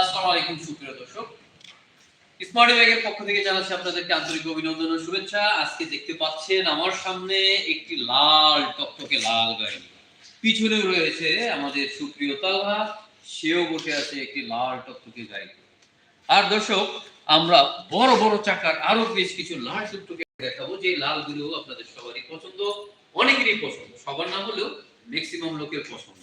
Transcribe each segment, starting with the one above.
আসসালামু সুপ্রিয় দর্শক। স্মার্ট ব্যাগের পক্ষ থেকে জানাচ্ছি আপনাদেরকে আন্তরিক অভিনন্দন ও শুভেচ্ছা। আজকে দেখতে পাচ্ছেন আমার সামনে একটি লাল, টকটকে লাল গাড়ি। পিছনে রয়েছে আমাদের সুপ্রিয় তালহা। সেও বসে আছে একটি লাল, টকটকে গাড়ি। আর দর্শক, আমরা বড় বড় চাকার আরও বেশ কিছু লাল, টুকটুকে দেখাবো। যে লালগুলো আপনাদের সবারই পছন্দ, অনেকেরই পছন্দ। সবার না হলেও ম্যাক্সিমাম লোকের পছন্দ।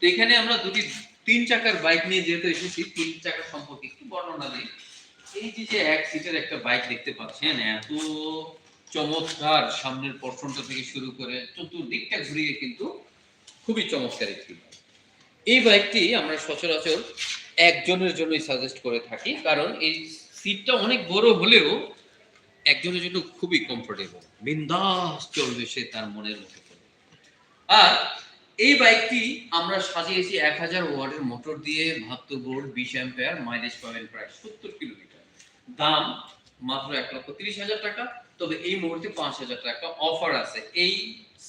তো এখানে আমরা দুটি তিন চাকার বাইক নিয়ে যেহেতু এসেছি, তিন চাকার সম্পর্কে একটু বর্ণনা দিই। এই যে যে এক সিটের একটা বাইক দেখতে পাচ্ছেন, এত চমৎকার সামনের পর্ষণটা থেকে শুরু করে চতুর্দিকটা ঘুরিয়ে কিন্তু খুবই চমৎকার একটি এই বাইকটি আমরা সচরাচর একজনের জন্যই সাজেস্ট করে থাকি, কারণ এই সিটটা অনেক বড় হলেও একজনের জন্য খুবই কমফোর্টেবল বিন্দাস চলবে সে তার মনের মতো আর এই বাইকটি আমরা সাজিয়েছি এক হাজার ওয়ার্ডের মোটর দিয়ে বাহাত্তর বোর্ড বিশ অ্যাম্পেয়ার, মাইলেজ পাবেন প্রায় সত্তর কিলোমিটার। দাম মাত্র এক লক্ষ তিরিশ হাজার টাকা, তবে এই মুহূর্তে পাঁচ হাজার টাকা অফার আছে এই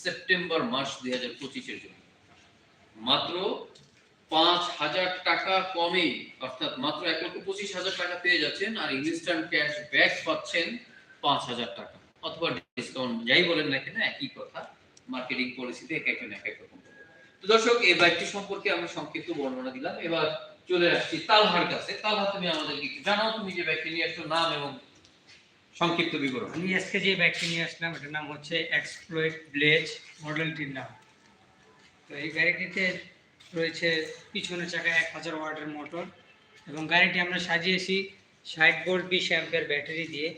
সেপ্টেম্বর মাস দুই হাজার পঁচিশের জন্য। মাত্র পাঁচ হাজার টাকা কমে, অর্থাৎ মাত্র এক লক্ষ পঁচিশ হাজার টাকা পেয়ে যাচ্ছেন আর ইনস্ট্যান্ট ক্যাশ ব্যাক পাচ্ছেন পাঁচ হাজার টাকা। অথবা ডিসকাউন্ট যাই বলেন না কেন, একই কথা মার্কেটিং পলিসিতে এক একজন এক এক রকম। তো দর্শক এই বাইকটি সম্পর্কে আমি সংক্ষিপ্ত বর্ণনা দিলাম। এবার চলে আসছি তালহার কাছে। তালহা, তুমি আমাদেরকে একটু জানাও, তুমি যে বাইকটি নিয়ে আসছো, নাম এবং সংক্ষিপ্ত বিবরণ। আমি আজকে যে বাইকটি নিয়ে আসলাম, এটার নাম হচ্ছে এক্সপ্লোয়েট ব্লেজ মডেলটির নাম। তো এই গাড়িটিতে রয়েছে পিছনের চাকায় এক হাজার ওয়াটের মোটর এবং গাড়িটি আমরা সাজিয়েছি ষাট ভোল্ট বিশ অ্যাম্পের ব্যাটারি দিয়ে,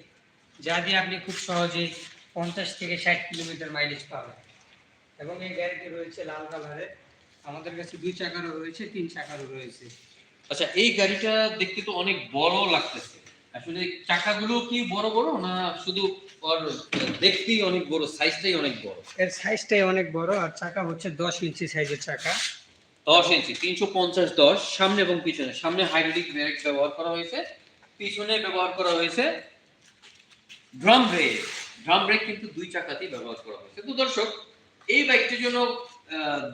যা দিয়ে আপনি খুব সহজেই পঞ্চাশ থেকে ষাট কিলোমিটার মাইলেজ পাবেন। এবং এই গাড়িটি রয়েছে লাল কালারের। আমাদের কাছে দুই চাকারও রয়েছে তিন চাকারও রয়েছে। আচ্ছা এই গাড়িটা দেখতে তো অনেক বড় লাগতেছে। আসলে চাকাগুলো কি বড় বড় না শুধু ওর দেখতেই অনেক বড় সাইজটাই অনেক বড়? এর সাইজটাই অনেক বড় আর চাকা হচ্ছে দশ ইঞ্চি সাইজের চাকা। দশ ইঞ্চি তিনশো পঞ্চাশ দশ সামনে এবং পিছনে। সামনে হাইড্রোলিক ব্রেক ব্যবহার করা হয়েছে পিছনে ব্যবহার করা হয়েছে ড্রাম ব্রেক ড্রাম ব্রেক কিন্তু দুই চাকাতেই ব্যবহার করা হয়েছে। তো দর্শক এই বাইকটির জন্য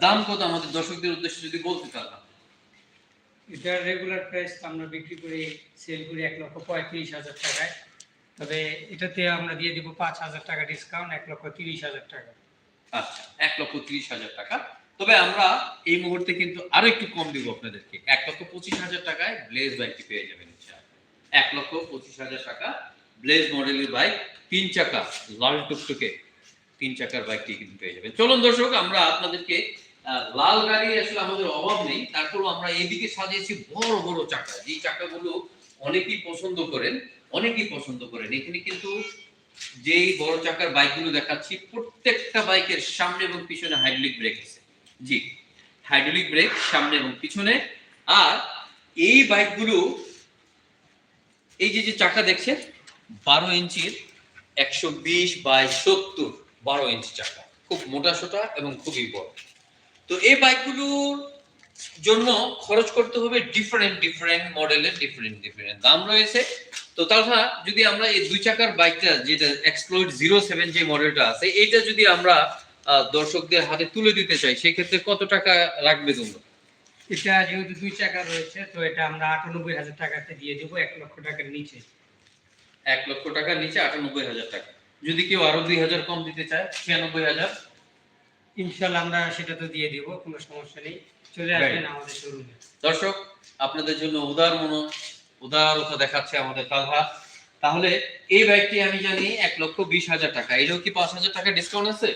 দাম কত আমাদের দর্শকদের উদ্দেশ্যে যদি বলতে পারলাম এটার রেগুলার প্রাইস আমরা বিক্রি করি সেল করি এক লক্ষ পঁয়ত্রিশ হাজার টাকায়। তবে এটাতে আমরা দিয়ে দিব পাঁচ হাজার টাকা ডিসকাউন্ট এক লক্ষ তিরিশ হাজার টাকা। আচ্ছা এক লক্ষ তিরিশ হাজার টাকা। তবে আমরা এই মুহূর্তে কিন্তু আরও একটু কম দিব আপনাদেরকে। এক লক্ষ পঁচিশ হাজার টাকায় ব্লেজ বাইকটি পেয়ে যাবেন। এক লক্ষ পঁচিশ হাজার টাকা ব্লেজ মডেলের বাইক তিন চাকা লাল টুকটুকে। তিন চাকার বাইকটি কিন্তু পেয়ে যাবেন। চলুন দর্শক, আমরা আপনাদেরকে লাল গাড়ি আসলে আমাদের অভাব নেই, তারপরও আমরা এইদিকে সাজিয়েছি বড় বড় চাকা। যেই চাকাগুলো অনেকেই পছন্দ করেন, অনেকেই পছন্দ করেন। এখানে কিন্তু যেই বড় চাকার বাইকগুলো দেখাচ্ছি, প্রত্যেকটা বাইকের সামনে এবং পিছনে হাইড্রোলিক ব্রেক আছে। জি হাইড্রোলিক ব্রেক সামনে এবং পিছনে। আর এই বাইকগুলো এই যে যে চাকা দেখছেন, বারো ইঞ্চির একশো বিশ বাই সত্তর। বারো ইঞ্চি চাকা। খুব মোটা সোটা এবং খুবই বড়। তো এই বাইকগুলোর জন্য খরচ করতে হবে ডিফারেন্ট ডিফারেন্ট মডেলের ডিফারেন্ট ডিফারেন্ট দাম রয়েছে। তো তাছাড়া যদি আমরা এই দুই চাকার বাইকটা যেটা এক্সপ্লোর জিরো সেভেন যে মডেলটা আছে এইটা যদি আমরা দর্শকদের হাতে তুলে দিতে চাই সেক্ষেত্রে কত টাকা লাগবে তোমরা? এটা যেহেতু দুই চাকা রয়েছে তো এটা আমরা আটানব্বই হাজার টাকাতে দিয়ে দেবো এক লক্ষ টাকার নিচে। এক লক্ষ টাকার নিচে আটানব্বই হাজার টাকা। যদি কেউ আরও দুই হাজার কম দিতে চায় ছিয়ানব্বই হাজার ইনশাল্লাহ আমরা সেটা তো দিয়ে দেবো কোনো সমস্যা নেই। চলে আসবেন আমাদের শোরুমে দর্শক আপনাদের জন্য উদার মন উদারতা দেখাচ্ছে আমাদের তালহা তাহলে এই বাইকটি আমি জানি এক লক্ষ বিশ হাজার টাকা। এটাও কি পাঁচ হাজার টাকা ডিসকাউন্ট আছে?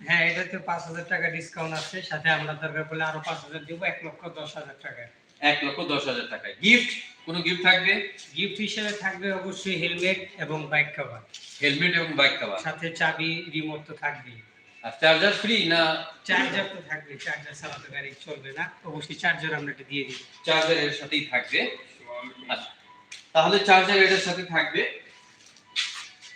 হ্যাঁ এটাতে পাঁচ হাজার টাকা ডিসকাউন্ট আছে। সাথে আমরা দরকার পড়লে আরও পাঁচ হাজার দেবো এক লক্ষ দশ হাজার টাকায় এক লক্ষ দশ হাজার টাকা গিফট কোনো গিফট থাকবে? গিফট হিসেবে থাকবে অবশ্যই হেলমেট এবং বাইক কভার হেলমেট এবং বাইক কাভার সাথে চাবি রিমোট তো থাকবেই। আর চার্জার ফ্রি না? চার্জার তো থাকবে চার্জার ছাড়া তো গাড়ি চলবে না। অবশ্যই চার্জার আমরা এটা দিয়ে দিই। চার্জার এর সাথেই থাকবে। আচ্ছা তাহলে চার্জার এটার সাথে থাকবে।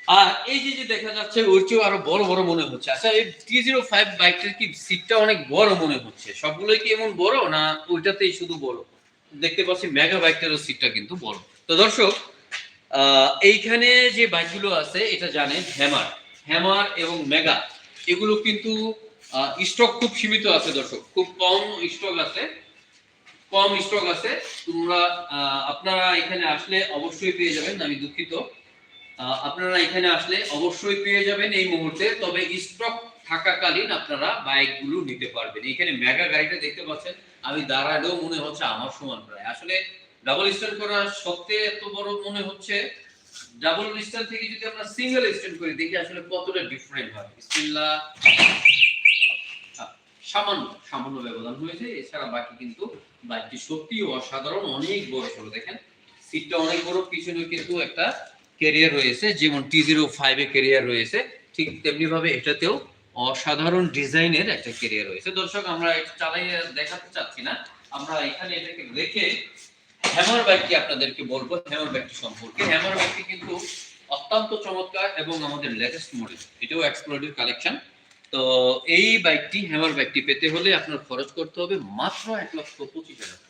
আর এই যে যে দেখা যাচ্ছে ওর চেয়েও আরও বড় বড় মনে হচ্ছে। আচ্ছা এই টি জিরো ফাইভ বাইকটার কি সিটটা অনেক বড় মনে হচ্ছে? সবগুলোই কি এমন বড় না ওইটাতেই শুধু বড়? দেখতে পাচ্ছি মেগা বাইকটারও সিটটা কিন্তু বড়। তো দর্শক এইখানে যে বাইকগুলো আছে, এটা জানেন হ্যামার হ্যামার এবং মেগা এগুলো কিন্তু স্টক খুব সীমিত আছে দর্শক। খুব কম স্টক আছে। কম স্টক আছে। তোমরা আপনারা এখানে আসলে অবশ্যই পেয়ে যাবেন, আমি দুঃখিত। আপনারা এখানে আসলে অবশ্যই পেয়ে যাবেন এই মুহূর্তে, তবে স্টক থাকাকালীন আপনারা বাইকগুলো নিতে পারবেন। এখানে মেগা গাড়িটা দেখতে পাচ্ছেন আমি দাঁড়ালেও মনে হচ্ছে আমার সমান প্রায়। আসলে ডাবল স্ট্যান্ড করা সত্ত্বে এত বড় মনে হচ্ছে ডাবল স্ট্যান্ড থেকে যদি আমরা সিঙ্গেল স্ট্যান্ড করি দেখি আসলে কতটা ডিফারেন্ট হয়। বিসমিল্লাহ আচ্ছা, সামান্য সামান্য ব্যবধান হয়েছে এছাড়া বাকি কিন্তু বাইকটি সত্যি অসাধারণ অনেক বড় সড়ো দেখেন সিটটা অনেক বড় পিছনে কিন্তু একটা ক্যারিয়ার রয়েছে যেমন টি জিরো ফাইভে ক্যারিয়ার রয়েছে ঠিক তেমনি ভাবে এটাতেও অসাধারণ ডিজাইনের একটা ক্যারিয়ার রয়েছে। দর্শক, আমরা এটা চালাইয়ে দেখাতে চাচ্ছি না। আমরা এখানে এটাকে রেখে হ্যামার বাইকটি আপনাদেরকে বলব হ্যামার বাইকটি সম্পর্কে। হ্যামার বাইকটি কিন্তু অত্যন্ত চমৎকার এবং আমাদের লেটেস্ট মডেল এটাও এক্সপ্লোরের কালেকশন তো এই বাইকটি হ্যামার ব্যাগটি পেতে হলে আপনার খরচ করতে হবে মাত্র এক লক্ষ পঁচিশ হাজার।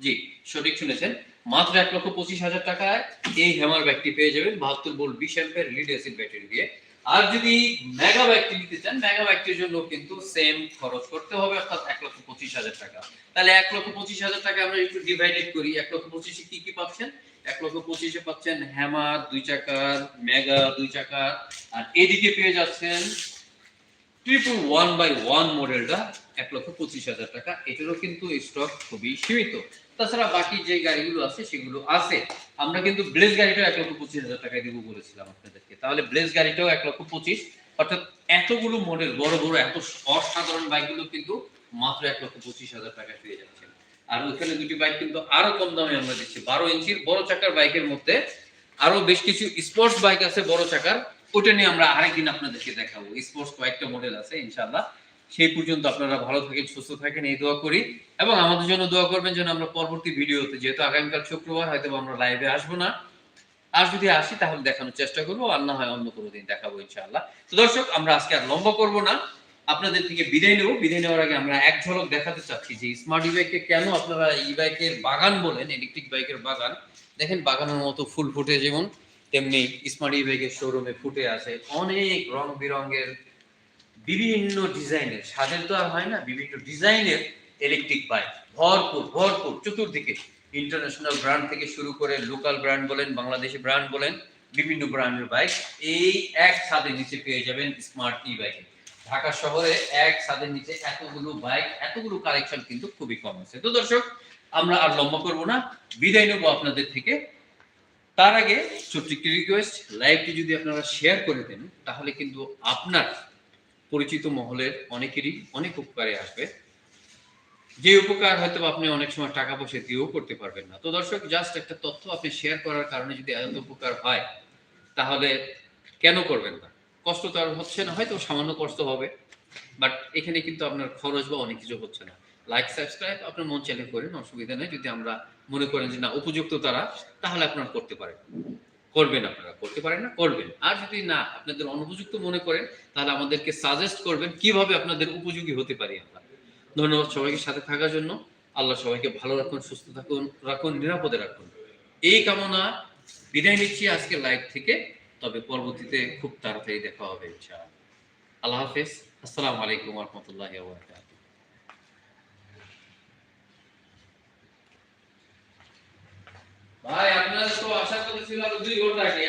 জি, সঠিক শুনেছেন। মাত্র এক লক্ষ পঁচিশ হাজার টাকায় এই হ্যামার ব্যাগটি পেয়ে যাবেন। বাহাত্তর ভোল্ট বিশ অ্যাম্পের লিড অ্যাসিড ব্যাটারি দিয়ে। আর যদি মেগা ব্যাগটি নিতে চান মেগা ব্যাগটির জন্য কিন্তু সেম খরচ করতে হবে, অর্থাৎ এক লক্ষ পঁচিশ হাজার টাকা। তাহলে এক লক্ষ পঁচিশ হাজার টাকা আমরা একটু ডিভাইডেড করি। এক লক্ষ পঁচিশে কি কি পাচ্ছেন? এক লক্ষ পঁচিশে পাচ্ছেন হ্যামার দুই চাকার মেগা দুই চাকার। আর এদিকে পেয়ে যাচ্ছেন ট্রিপল ওয়ান বাই ওয়ান মডেলটা এক লক্ষ পঁচিশ হাজার টাকা। এটারও কিন্তু স্টক খুবই সীমিত। তাছাড়া বাকি যে গাড়িগুলো আছে, সেগুলো আছে। আমরা কিন্তু ব্লেজ গাড়িটাও এক লক্ষ পঁচিশ হাজার টাকায় দিব বলেছিলাম আপনাদেরকে। তাহলে ব্লেজ গাড়িটাও এক লক্ষ পঁচিশ। অর্থাৎ এতগুলো মডেল বড় বড়, এত অসাধারণ বাইকগুলো কিন্তু মাত্র এক লক্ষ পঁচিশ হাজার টাকায় পেয়ে যাচ্ছেন। আর ওখানে দুটি বাইক কিন্তু আরও কম দামে আমরা দিচ্ছি। বারো ইঞ্চির বড় চাকার বাইকের মধ্যে আরও বেশ কিছু স্পোর্টস বাইক আছে বড় চাকার। ওটা নিয়ে আমরা আরেকদিন আপনাদেরকে দেখাবো। স্পোর্টস কয়েকটা মডেল আছে, ইনশাআল্লাহ। সেই পর্যন্ত আপনারা ভালো থাকেন, সুস্থ থাকেন, এই দোয়া করি। এবং আমাদের জন্য দোয়া করবেন যেন আমরা পরবর্তী ভিডিওতে, যেহেতু আগামীকাল শুক্রবার হয়তো আমরা লাইভে আসব না। আর যদি আসি, তাহলে দেখানোর চেষ্টা করব, আর না হয় অন্য কোনো দিন দেখাবো ইনশাআল্লাহ। তো দর্শক, আমরা আজকে আর লম্বা করব না। আপনাদের থেকে বিদায় নেব। বিদায় নেওয়ার আগে আমরা এক ঝলক দেখাতে চাচ্ছি যে স্মার্ট ই বাইকে কেন আপনারা ই বাইকের বাগান বলেন ইলেকট্রিক বাইকের বাগান? দেখেন, বাগানের মতো ফুল ফুটে যেমন, তেমনি স্মার্ট ই বাইকের শোরুমে ফুটে আছে। অনেক রং বেরঙের বিভিন্ন ডিজাইনের স্বাদের তো আর হয় না, বিভিন্ন ডিজাইনের ইলেকট্রিক বাইক ভরপুর ভরপুর, চতুর্দিকে ইন্টারন্যাশনাল ব্র্যান্ড থেকে শুরু করে লোকাল ব্র্যান্ড বলেন, বাংলাদেশি ব্র্যান্ড বলেন, বিভিন্ন ব্র্যান্ডের বাইক এই এক ছাদের নিচে পেয়ে যাবেন স্মার্ট ই বাইক ঢাকা শহরে এক ছাদের নিচে এতগুলো বাইক এতগুলো কালেকশন কিন্তু খুবই কম আছে। তো দর্শক, আমরা আর লম্বা করব না, বিদায় নেব আপনাদের থেকে। তার আগে ছোট্ট একটি রিকোয়েস্ট লাইভটি যদি আপনারা শেয়ার করে দেন, তাহলে কিন্তু আপনার পরিচিত মহলের অনেকেরই অনেক উপকারে আসবে। যে উপকার হয়তো আপনি অনেক সময় টাকা পয়সা দিয়েও করতে পারবেন না। তো দর্শক জাস্ট একটা তথ্য আপনি শেয়ার করার কারণে যদি এত উপকার হয়, তাহলে কেন করবেন না? কষ্ট তো আর হচ্ছে না, হয়তো সামান্য কষ্ট হবে বাট এখানে কিন্তু আপনার খরচ বা অনেক কিছু হচ্ছে না। লাইক সাবস্ক্রাইব আপনার মন চাইলে করেন, অসুবিধা নেই। যদি আমরা মনে করেন যে না, উপযুক্ত তারা, তাহলে আপনার করতে পারেন। করবেন আপনারা, করতে পারেন না, করবেন। আর যদি না আপনাদের অনুপযুক্ত মনে করেন, তাহলে আমাদেরকে সাজেস্ট করবেন কীভাবে আপনাদের উপযোগী হতে পারি আমরা। ধন্যবাদ সবাইকে সাথে থাকার জন্য। আল্লাহ সবাইকে ভালো রাখুন, সুস্থ থাকুন, রাখুন, নিরাপদে রাখুন। এই কামনা বিদায় নিচ্ছি আজকে লাইভ থেকে। তবে পরবর্তীতে খুব তাড়াতাড়ি দেখা হবে, ইনশাআল্লাহ। আল্লাহ হাফেজ। আসসালামু আলাইকুম রহমতুল্লাহ ভাই আপনার তো আশা করেছিলাম দুই ঘণ্টা আগে।